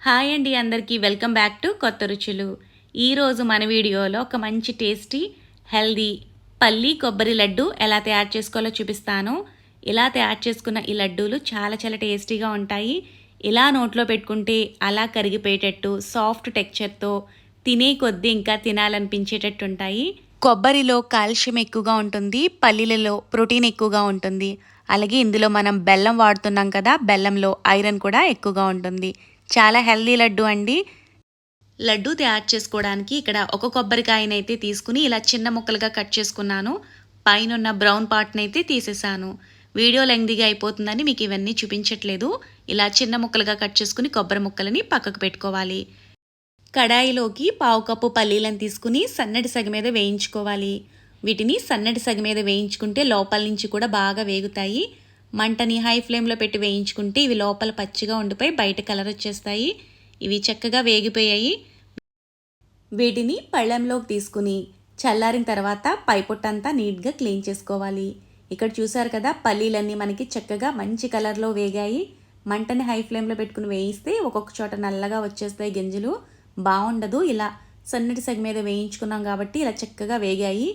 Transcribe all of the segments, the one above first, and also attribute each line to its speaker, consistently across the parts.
Speaker 1: Hi అండి అందరికీ. Welcome back to కొత్త రుచులు. ఈరోజు మన వీడియోలో ఒక మంచి టేస్టీ హెల్దీ పల్లి కొబ్బరి లడ్డు ఎలా తయారు చేసుకోవాలో చూపిస్తాను. ఇలా తయారు చేసుకున్న ఈ లడ్డూలు చాలా చాలా టేస్టీగా ఉంటాయి. ఇలా నోట్లో పెట్టుకుంటే అలా కరిగిపోయేటట్టు సాఫ్ట్ టెక్చర్తో తినే కొద్దీ ఇంకా తినాలనిపించేటట్టు ఉంటాయి. కొబ్బరిలో కాల్షియం ఎక్కువగా ఉంటుంది పల్లీలలో ప్రోటీన్ ఎక్కువగా ఉంటుంది. అలాగే ఇందులో మనం బెల్లం వాడుతున్నాం కదా బెల్లంలో ఐరన్ కూడా ఎక్కువగా ఉంటుంది. చాలా హెల్దీ లడ్డు అండి. లడ్డు తయారు చేసుకోవడానికి ఇక్కడ ఒక కొబ్బరికాయనైతే తీసుకుని ఇలా చిన్న ముక్కలుగా కట్ చేసుకున్నాను. పైన ఉన్న బ్రౌన్ పార్ట్ని అయితే తీసేసాను. వీడియో లెంగ్దిగా అయిపోతుందని మీకు ఇవన్నీ చూపించట్లేదు. ఇలా చిన్న ముక్కలుగా కట్ చేసుకుని కొబ్బరి ముక్కలని పక్కకు పెట్టుకోవాలి. కడాయిలోకి పావు కప్పు పల్లీలను తీసుకుని సన్నటి సగ మీద వేయించుకోవాలి. వీటిని సన్నటి సగ మీద వేయించుకుంటే లోపల నుంచి కూడా బాగా వేగుతాయి. మంటని హై ఫ్లేమ్లో పెట్టి వేయించుకుంటే ఇవి లోపల పచ్చిగా ఉండిపోయి బయట కలర్ వచ్చేస్తాయి. ఇవి చక్కగా వేగిపోయాయి. వీటిని పళ్ళెంలోకి తీసుకుని చల్లారిన తర్వాత పైపొట్టంతా నీట్గా క్లీన్ చేసుకోవాలి. ఇక్కడ చూసారు కదా పల్లీలన్నీ మనకి చక్కగా మంచి కలర్లో వేగాయి. మంటని హై ఫ్లేమ్లో పెట్టుకుని వేయిస్తే ఒక్కొక్క చోట నల్లగా వచ్చేస్తాయి గింజలు. బాగుండదు ఇలా సన్నటి సగ మీద వేయించుకున్నాం కాబట్టి ఇలా చక్కగా వేగాయి.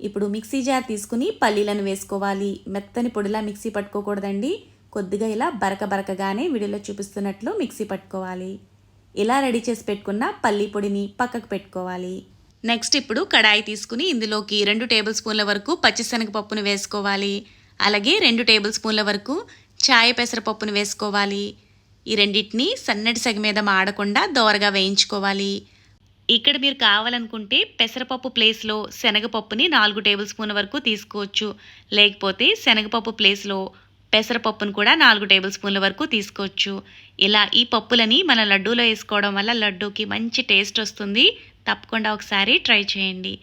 Speaker 1: ఇప్పుడు మిక్సీ జార్ తీసుకుని పల్లీలను వేసుకోవాలి. మెత్తని పొడిలా మిక్సీ పట్టుకోకూడదండి. కొద్దిగా ఇలా బరక బరకగానే వీడియోలో చూపిస్తున్నట్లు మిక్సీ పట్టుకోవాలి. ఇలా రెడీ చేసి పెట్టుకున్న పల్లీ పొడిని పక్కకు పెట్టుకోవాలి. నెక్స్ట్ ఇప్పుడు కడాయి తీసుకుని ఇందులోకి రెండు టేబుల్ స్పూన్ల వరకు పచ్చిశనగపప్పును వేసుకోవాలి. అలాగే రెండు టేబుల్ స్పూన్ల వరకు చాయ పెసరపప్పును వేసుకోవాలి. ఈ రెండింటిని సన్నటి సగ మీద మాడకుండా దోరగా వేయించుకోవాలి. ఇక్కడ మీరు కావాలనుకుంటే పెసరపప్పు ప్లేస్లో శనగపప్పుని నాలుగు టేబుల్ స్పూన్ వరకు తీసుకోవచ్చు. లేకపోతే శనగపప్పు ప్లేస్లో పెసరపప్పును కూడా నాలుగు టేబుల్ స్పూన్ల వరకు తీసుకోవచ్చు. ఇలా ఈ పప్పులని మన లడ్డూలో వేసుకోవడం వల్ల లడ్డూకి మంచి టేస్ట్ వస్తుంది. తప్పకుండా ఒకసారి ట్రై చేయండి.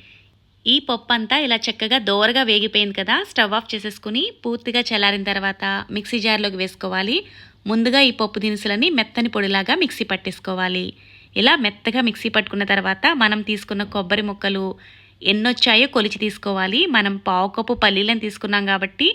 Speaker 1: ఈ పప్పు అంతా ఇలా చక్కగా దోరగా వేగిపోయింది కదా స్టవ్ ఆఫ్ చేసేసుకుని పూర్తిగా చల్లారిన తర్వాత మిక్సీ జార్లోకి వేసుకోవాలి. ముందుగా ఈ పప్పు దినుసులని మెత్తని పొడిలాగా మిక్సీ పట్టేసుకోవాలి. ఇలా మెత్తగా మిక్సీ పట్టుకున్న తర్వాత మనం తీసుకున్న కొబ్బరి ముక్కలు ఎన్నొచ్చాయో కొలిచి తీసుకోవాలి. మనం పావు కప్పు పల్లీలను తీసుకున్నాం కాబట్టి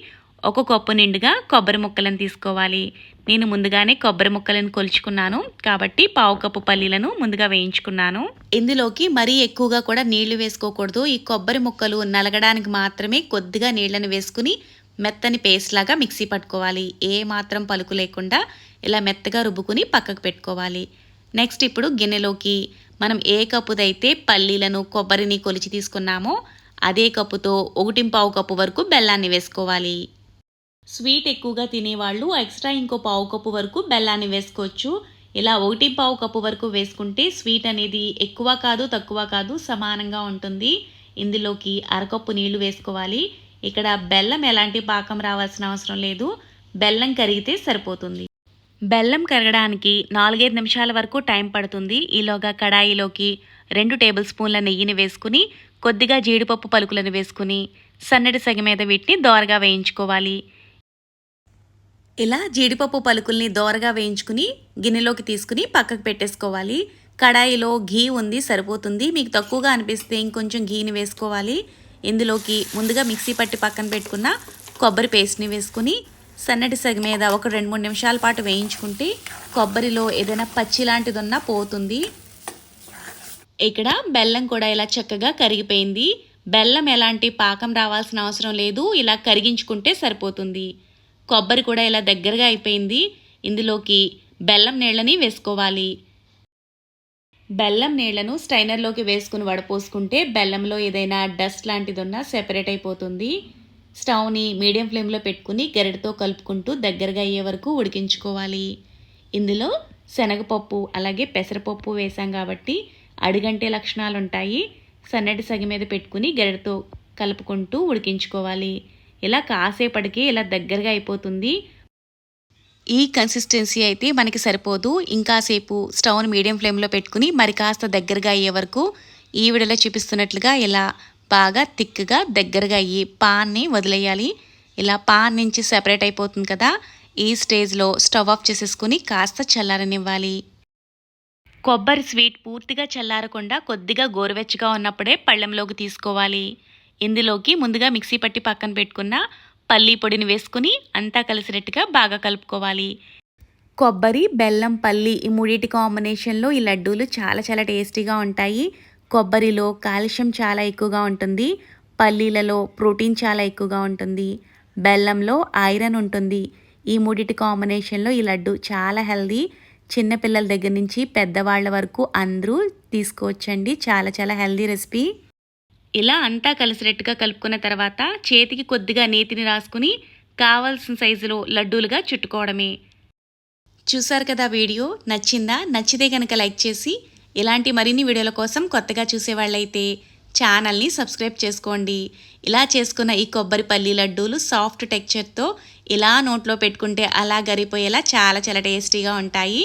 Speaker 1: ఒక కప్పు నిండుగా కొబ్బరి ముక్కలను తీసుకోవాలి. నేను ముందుగానే కొబ్బరి ముక్కలను కొలుచుకున్నాను కాబట్టి పావు కప్పు పల్లీలను ముందుగా వేయించుకున్నాను. ఇందులోకి మరీ ఎక్కువగా కూడా నీళ్ళు వేసుకోకూడదు. ఈ కొబ్బరి ముక్కలు నలగడానికి మాత్రమే కొద్దిగా నీళ్ళను వేసుకుని మెత్తని పేస్ట్ లాగా మిక్సీ పట్టుకోవాలి. ఏ మాత్రం పలుకు లేకుండా ఇలా మెత్తగా రుబ్బుకుని పక్కకు పెట్టుకోవాలి. నెక్స్ట్ ఇప్పుడు గిన్నెలోకి మనం ఏ కప్పుదైతే పల్లీలను కొబ్బరిని కొలిచి తీసుకున్నామో అదే కప్పుతో ఒకటింపావు కప్పు వరకు బెల్లాన్ని వేసుకోవాలి. స్వీట్ ఎక్కువగా తినేవాళ్ళు ఎక్స్ట్రా ఇంకో పావు కప్పు వరకు బెల్లాన్ని వేసుకోవచ్చు. ఇలా ఒకటి పావు కప్పు వరకు వేసుకుంటే స్వీట్ అనేది ఎక్కువ కాదు తక్కువ కాదు సమానంగా ఉంటుంది. ఇందులోకి అరకప్పు నీళ్ళు వేసుకోవాలి. ఇక్కడ బెల్లం ఎలాంటి పాకం రావాల్సిన అవసరం లేదు. బెల్లం కరిగితే సరిపోతుంది. బెల్లం కరగడానికి నాలుగైదు నిమిషాల వరకు టైం పడుతుంది. ఈలోగా కడాయిలోకి రెండు టేబుల్ స్పూన్ల నెయ్యిని వేసుకుని కొద్దిగా జీడిపప్పు పలుకులను వేసుకుని సన్నటి సగ మీద వీటిని దోరగా వేయించుకోవాలి. ఇలా జీడిపప్పు పలుకుల్ని దోరగా వేయించుకుని గిన్నెలోకి తీసుకుని పక్కకు పెట్టేసుకోవాలి. కడాయిలో ఘీ ఉంది సరిపోతుంది. మీకు తక్కువగా అనిపిస్తే ఇంకొంచెం ఘీని వేసుకోవాలి. ఇందులోకి ముందుగా మిక్సీ పట్టి పక్కన పెట్టుకున్న కొబ్బరి పేస్ట్ని వేసుకుని సన్నటి సగ మీద ఒక రెండు మూడు నిమిషాల పాటు వేయించుకుంటే కొబ్బరిలో ఏదైనా పచ్చి లాంటిది ఉన్నా పోతుంది. ఇక్కడ బెల్లం కూడా ఇలా చక్కగా కరిగిపోయింది. బెల్లం ఎలాంటి పాకం రావాల్సిన అవసరం లేదు. ఇలా కరిగించుకుంటే సరిపోతుంది. కొబ్బరి కూడా ఇలా దగ్గరగా అయిపోయింది. ఇందులోకి బెల్లం నీళ్ళని వేసుకోవాలి. బెల్లం నీళ్ళను స్టైనర్లోకి వేసుకుని వడపోసుకుంటే బెల్లంలో ఏదైనా డస్ట్ లాంటిది ఉన్నా సెపరేట్ అయిపోతుంది. స్టవ్ని మీడియం ఫ్లేమ్లో పెట్టుకుని గరిటతో కలుపుకుంటూ దగ్గరగా అయ్యే వరకు ఉడికించుకోవాలి. ఇందులో శనగపప్పు అలాగే పెసరపప్పు వేసాం కాబట్టి అడుగంటే లక్షణాలు ఉంటాయి సన్నటి సగి మీద పెట్టుకుని గరిటతో కలుపుకుంటూ ఉడికించుకోవాలి. ఇలా కాసేపటికి ఇలా దగ్గరగా అయిపోతుంది. ఈ కన్సిస్టెన్సీ అయితే మనకి సరిపోదు. ఇంకాసేపు స్టవ్ని మీడియం ఫ్లేమ్లో పెట్టుకుని మరి కాస్త దగ్గరగా అయ్యే వరకు ఈ విడలో చూపిస్తున్నట్లుగా ఇలా బాగా థిక్గా దగ్గరగా అయ్యి పాన్ని వదిలేయాలి. ఇలా పాన్ నుంచి సెపరేట్ అయిపోతుంది కదా ఈ స్టేజ్లో స్టవ్ ఆఫ్ చేసేసుకుని కాస్త చల్లారనివ్వాలి. కొబ్బరి స్వీట్ పూర్తిగా చల్లారకుండా కొద్దిగా గోరువెచ్చగా ఉన్నప్పుడే పళ్ళెంలోకి తీసుకోవాలి. ఇందులోకి ముందుగా మిక్సీ పట్టి పక్కన పెట్టుకున్న పల్లీ పొడిని వేసుకుని అంతా కలిసినట్టుగా బాగా కలుపుకోవాలి. కొబ్బరి బెల్లం పల్లి ఈ మూడింటి కాంబినేషన్లో ఈ లడ్డూలు చాలా చాలా టేస్టీగా ఉంటాయి. కొబ్బరిలో కాల్షియం చాలా ఎక్కువగా ఉంటుంది పల్లీలలో ప్రోటీన్ చాలా ఎక్కువగా ఉంటుంది బెల్లంలో ఐరన్ ఉంటుంది. ఈ మూడిటి కాంబినేషన్లో ఈ లడ్డు చాలా హెల్దీ చిన్నపిల్లల దగ్గర నుంచి పెద్దవాళ్ళ వరకు అందరూ తీసుకోవచ్చండి. చాలా చాలా హెల్దీ రెసిపీ. ఇలా అంతా కలిసినట్టుగా కలుపుకున్న తర్వాత చేతికి కొద్దిగా నేతిని రాసుకుని కావాల్సిన సైజులో లడ్డూలుగా చుట్టుకోవడమే. చూసారు కదా వీడియో? నచ్చిందా? నచ్చితే కనుక లైక్ చేసి ఇలాంటి మరిన్ని వీడియోల కోసం కొత్తగా చూసేవాళ్ళైతే ఛానల్ని సబ్స్క్రైబ్ చేసుకోండి. ఇలా చేసుకున్న ఈ కొబ్బరి పల్లి లడ్డూలు సాఫ్ట్ టెక్చర్తో ఇలా నోట్లో పెట్టుకుంటే అలా గరిపోయేలా చాలా చాలా టేస్టీగా ఉంటాయి.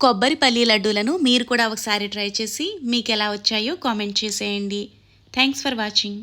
Speaker 1: కొబ్బరి పల్లి లడ్డూలను మీరు కూడా ఒకసారి ట్రై చేసి మీకు ఎలా వచ్చాయో కామెంట్ చేసేయండి. Thanks for watching.